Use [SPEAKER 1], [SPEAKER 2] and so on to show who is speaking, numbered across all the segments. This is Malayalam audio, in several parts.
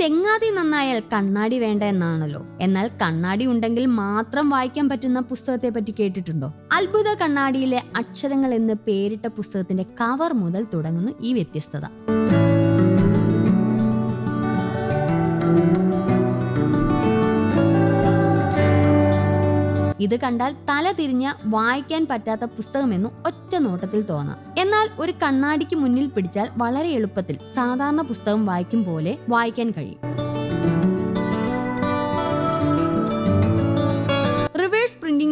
[SPEAKER 1] ചങ്ങാതി നന്നായാൽ കണ്ണാടി വേണ്ട എന്നാണല്ലോ. എന്നാൽ കണ്ണാടി ഉണ്ടെങ്കിൽ മാത്രം വായിക്കാൻ പറ്റുന്ന പുസ്തകത്തെ പറ്റി കേട്ടിട്ടുണ്ടോ? അത്ഭുത കണ്ണാടിയിലെ അക്ഷരങ്ങൾ എന്ന് പേരിട്ട പുസ്തകത്തിന്റെ കവർ മുതൽ തുടങ്ങുന്നു ഈ വ്യത്യസ്തത. ഇത് കണ്ടാൽ തല തിരിഞ്ഞ വായിക്കാൻ പറ്റാത്ത പുസ്തകമെന്ന് ഒറ്റ നോട്ടത്തിൽ തോന്നാം. എന്നാൽ ഒരു കണ്ണാടിക്ക് മുന്നിൽ പിടിച്ചാൽ വളരെ എളുപ്പത്തിൽ സാധാരണ പുസ്തകം വായിക്കും പോലെ വായിക്കാൻ കഴിയും.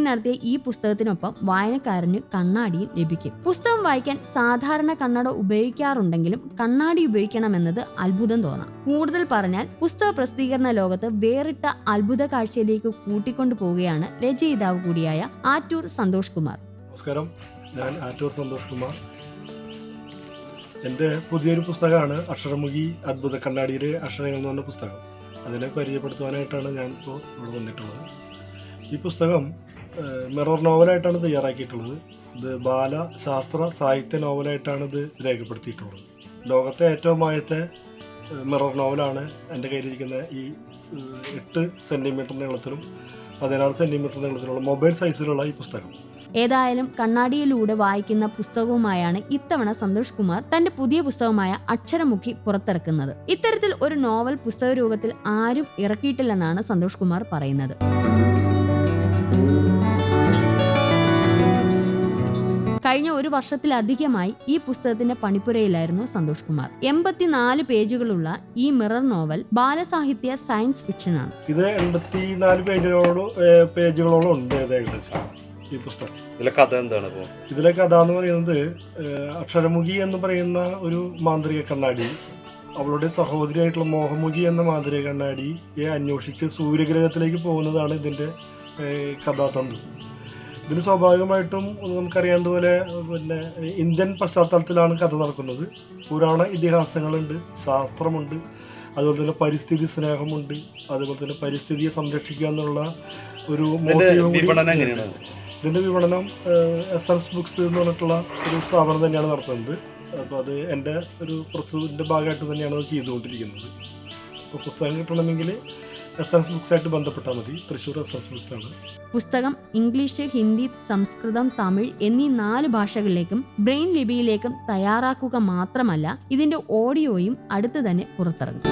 [SPEAKER 1] നടത്തിയ ഈ പുസ്തകത്തിനൊപ്പം വായനക്കാരന് കണ്ണാടിയും ലഭിക്കും. പുസ്തകം വായിക്കാൻ സാധാരണ കണ്ണട ഉപയോഗിക്കാറുണ്ടെങ്കിലും കണ്ണാടി ഉപയോഗിക്കണമെന്നത് അത്ഭുതം തോന്നാം. കൂടുതൽ പറഞ്ഞാൽ പുസ്തക പ്രസിദ്ധീകരണ ലോകത്ത് വേറിട്ട അത്ഭുത കാഴ്ചയിലേക്ക് കൂട്ടിക്കൊണ്ടു പോവുകയാണ് രചയിതാവ് കൂടിയായ ആറ്റൂർ സന്തോഷ് കുമാർ.
[SPEAKER 2] നമസ്കാരം. ഞാൻ ആറ്റൂർ സന്തോഷ് കുമാർ. എന്റെ പുതിയൊരു പുസ്തകമാണ് അക്ഷരമുഖി അത്ഭുത കണ്ണാടിയിലെ അക്ഷരങ്ങൾ എന്ന് പറഞ്ഞ പുസ്തകം. അതിനെ പരിചയപ്പെടുത്തുവാനായിട്ടാണ് ഞാൻ ഇപ്പോൾ ഇവിടെ വന്നിട്ടുള്ളത്. ഈ പുസ്തകം മിറർ നോവലായിട്ടാണ് തയ്യാറാക്കിയിട്ടുള്ളത്. ഇത് ബാല ശാസ്ത്ര സാഹിത്യ നോവലായിട്ടാണ് ഇത് രേഖപ്പെടുത്തിയിട്ടുള്ളത്. ലോകത്തെ ഏറ്റവും ആദ്യത്തെ മിറർ നോവലാണ് എന്റെ കയ്യിലിരിക്കുന്ന ഈ എട്ട് സെന്റിമീറ്റർ നീളത്തിലും പതിനാറ് സെന്റിമീറ്റർ നീളത്തിലുള്ള മൊബൈൽ സൈസിലുള്ള ഈ പുസ്തകം.
[SPEAKER 1] ഏതായാലും കണ്ണാടിയിലൂടെ വായിക്കുന്ന പുസ്തകവുമായാണ് ഇത്തവണ സന്തോഷ് കുമാർ തന്റെ പുതിയ പുസ്തകമായ അക്ഷരമുഖി പുറത്തിറക്കുന്നത്. ഇത്തരത്തിൽ ഒരു നോവൽ പുസ്തക രൂപത്തിൽ ആരും ഇറക്കിയിട്ടില്ലെന്നാണ് സന്തോഷ് കുമാർ പറയുന്നത്. കഴിഞ്ഞ ഒരു വർഷത്തിലധികമായി ഈ പുസ്തകത്തിന്റെ പണിപ്പുരയിലായിരുന്നു സന്തോഷ് കുമാർ. എൺപത്തിനാല് പേജുകളുള്ള ഈ മിറർ നോവൽ ബാലസാഹിത്യ സയൻസ് ഫിക്ഷനാണ്
[SPEAKER 2] ഇത് എൺപത്തിനാല് പേജുകളോളം ഉണ്ട് ഏകദേശം ഈ പുസ്തകം.
[SPEAKER 3] ഇതിലെ കഥ എന്താണ് ഇപ്പോ?
[SPEAKER 2] ഇതിലെ കഥ എന്ന് പറയുന്നത് അക്ഷരമുഖി എന്ന് പറയുന്ന ഒരു മാന്ത്രിക കണ്ണാടി അവളുടെ സഹോദരിയായിട്ടുള്ള മോഹമുഖി എന്ന മാന്ത്രിക കണ്ണാടിയെ അന്വേഷിച്ച് സൂര്യഗ്രഹത്തിലേക്ക് പോകുന്നതാണ് ഇതിന്റെ കഥാതന്ത്രം കഥാതന്തു. ഇതിൽ സ്വാഭാവികമായിട്ടും നമുക്കറിയാവുന്ന പോലെ പിന്നെ ഇന്ത്യൻ പശ്ചാത്തലത്തിലാണ് കഥ നടക്കുന്നത്. പുരാണ ഇതിഹാസങ്ങളുണ്ട് ശാസ്ത്രമുണ്ട് അതുപോലെ തന്നെ പരിസ്ഥിതി സ്നേഹമുണ്ട് അതുപോലെ തന്നെ പരിസ്ഥിതിയെ സംരക്ഷിക്കുക എന്നുള്ള ഒരു
[SPEAKER 3] ഇതിന്റെ വിപണനം
[SPEAKER 2] എസ് എസ് ബുക്സ് എന്ന് പറഞ്ഞിട്ടുള്ള ഒരു സ്ഥാപനം തന്നെയാണ് നടത്തുന്നത്. അപ്പോൾ അത് എന്റെ ഒരു പ്രസ്തുതിന്റെ ഭാഗമായിട്ട് തന്നെയാണ് അത് ചെയ്തുകൊണ്ടിരിക്കുന്നത്. അപ്പോൾ പുസ്തകം കിട്ടണമെങ്കിൽ എസ് എസ് ബുക്സ് ആയിട്ട് ബന്ധപ്പെട്ടാൽ മതി. തൃശ്ശൂർ എസ് എസ് ബുക്സ് ആണ്
[SPEAKER 1] പുസ്തകം ഇംഗ്ലീഷ് ഹിന്ദി സംസ്കൃതം തമിഴ് എന്നീ നാല് ഭാഷകളിലേക്കും ബ്രെയിൻ ലിപിയിലേക്കും തയ്യാറാക്കുക മാത്രമല്ല ഇതിന്റെ ഓഡിയോയും അടുത്തു തന്നെ പുറത്തിറങ്ങും.